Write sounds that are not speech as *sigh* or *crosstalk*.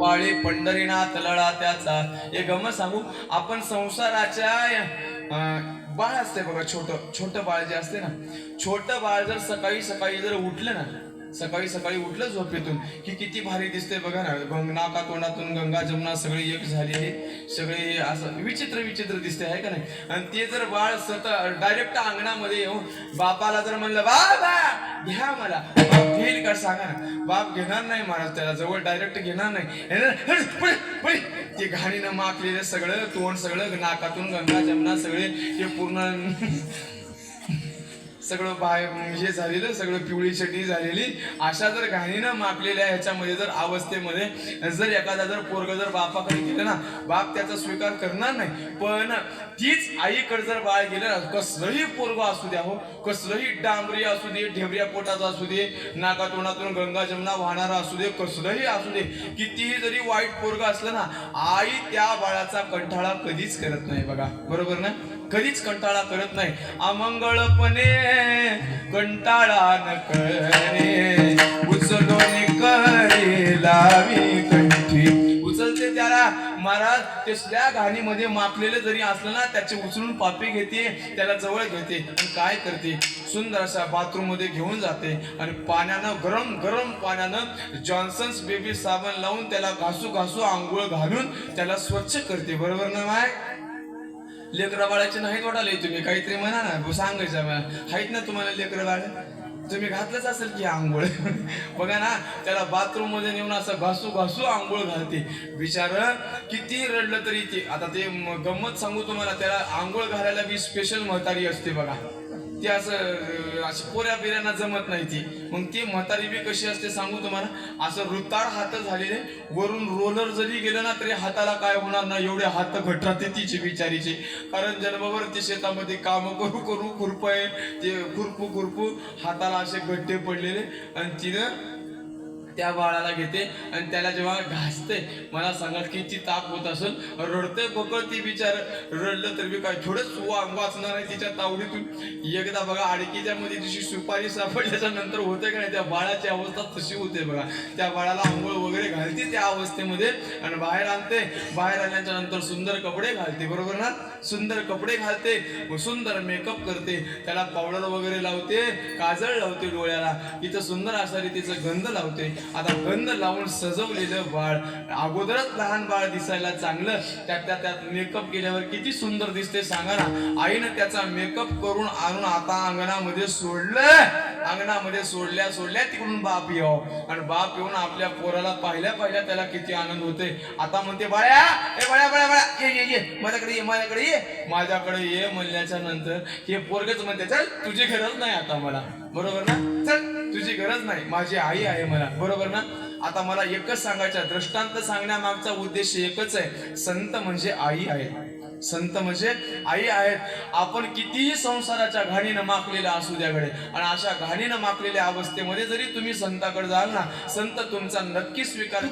पाळी पंढरीनाथ लळा त्याचा. हे गम सांगू आपण संसाराच्या अं, बाळ असते बघा छोट छोट बाळ जे असते ना छोट बाळ जर सकाळी सकाळी जर उठलं ना सकाळी सकाळी उठलं झोपेतून. की किती भारी दिसते बघा ना गंग नाका तोंडातून गंगा जमुना सगळी एक झालेली सगळे असं विचित्र विचित्र दिसते आहे का नाही? आणि ते जर बाळ सत डायरेक्ट अंगणामध्ये येऊन बापाला जर म्हणलं बाबा घ्या मला. बाप घेईल का? सांगा ना. बाप घेणार नाही महाराज त्याला जवळ डायरेक्ट घेणार नाही. ते घाणीनं माखलेलं सगळं तोंड सगळं नाकातून गंगा जमुना सगळे ते पूर्ण सगळं बाय हे झालेलं सगळं पिवळी चटणी झालेली. अशा जर घाणीनं मापलेल्या ह्याच्यामध्ये जर अवस्थेमध्ये जर एखादा जर पोरग जर बापाकडे गेलं ना बाप त्याचा स्वीकार करणार नाही. पण तीच आईकडे जर बाळ गेलं ना कसलंही पोरग असू द्या हो कसलंही डांबरी असू दे ढेबऱ्या पोटाचा असू दे नाका तोंडातून गंगा जमुना वाहणारा असू दे कसलंही असू दे कितीही जरी वाईट पोरग असलं ना आई त्या बाळाचा कंठाळा कधीच करत नाही बघा. बरोबर ना? कधीच कंटाळा करत नाही. अमंगळपणे कंटाळा न करे उचलून करी लावी कंठी. उचलते त्याला. महाराज त्या घाणीमध्ये मापलेलं जरी असलं ना त्याचे उचलून पापी घेते त्याला जवळ घेते आणि काय करते? सुंदर अशा बाथरूममध्ये घेऊन जाते आणि पाण्यानं गरम गरम पाण्यानं जॉन्सन्स बेबी साबण लावून त्याला घासू घासू आंघोळ घालून त्याला स्वच्छ करते. बरोबर ना माय? लेकरं बाळाचे नाहीत वाटाले तुम्ही काहीतरी म्हणा ना सांगायचं मला आहेत ना तुम्हाला लेकरं बाळ तुम्ही घातलंच असेल की आंघोळ? *laughs* बघा ना त्याला बाथरूममध्ये नेऊन असं घासू घासू आंघोळ घालते. बिचार किती रडलं तरी ते. आता ते गंमत सांगू तुम्हाला त्याला आंघोळ घालायला बी स्पेशल म्हातारी असते बघा. ती असं अशी पोऱ्या बिऱ्यांना जमत नाही ती. मग ती म्हातारी बी कशी असते सांगू तुम्हाला? असं रुताळ हात झालेले वरून रोलर जरी गेलं ना तरी हाताला काय होणार नाही? एवढे हात घट राहते तिची बिचारीचे. कारण जन्मभर ती शेतामध्ये काम करू करू खुरपाय ते खुरपू खुरपू हाताला असे गड्डे पडलेले. आणि तिनं त्या बाळाला घेते आणि त्याला जेव्हा घासते मला सांगा किती ताप होत असेल रडते बकळ ती बिचार रडलं तर मी काय? थोडंच वांग वाचणार आहे तिच्या तावडीतून. एकदा बघा अडकीच्या मध्ये जशी सुपारी सापडल्याच्या नंतर होते का नाही त्या बाळाची अवस्था तशी होते बघा. त्या बाळाला आंघोळ वगैरे घालते त्या अवस्थेमध्ये आणि बाहेर आणते. बाहेर आल्याच्यानंतर सुंदर कपडे घालते बरोबर ना? सुंदर कपडे घालते सुंदर मेकअप करते. त्याला पावडर वगैरे लावते काजळ लावते डोळ्याला. इथं सुंदर अशा रीतीचं गंध लावते. आता गंध लावून सजवलेलं बाळ. अगोदरच लहान बाळ दिसायला चांगलं त्यात त्या त्यात मेकअप केल्यावर किती सुंदर दिसते सांगा ना. आईनं त्याचा मेकअप करून आणून आता अंगणामध्ये सोडलं अंगणामध्ये सोडल्या सोडल्या तिकडून बाप येऊ आणि बाप येऊन आपल्या पोराला पाहिल्या पाहिल्या त्याला किती आनंद होते आता म्हणते बाळ्या ए बाळ्या बाळ्या बाळ्या ये ये माझ्याकडे ये माझ्याकडे ये. माझ्याकडे ये म्हणल्याच्या नंतर हे पोरगच म्हणते चल तुझी गरज नाही आता मला. बरोबर ना? चल तुझी गरज नाही. माझी आई आहे मला. बरोबर ना? आता मला एकच सांगायचं दृष्टांत सांगण्यामागचा उद्देश एकच आहे. संत म्हणजे आई आहे. संत म्हणजे आई आहेत. आपण कितीही संसाराच्या घाणीनं माकलेल्या असू द्याकडे आणि अशा घाणीनं माकलेल्या अवस्थेमध्ये जरी तुम्ही संताकडे जाल ना संत तुमचा नक्की स्वीकार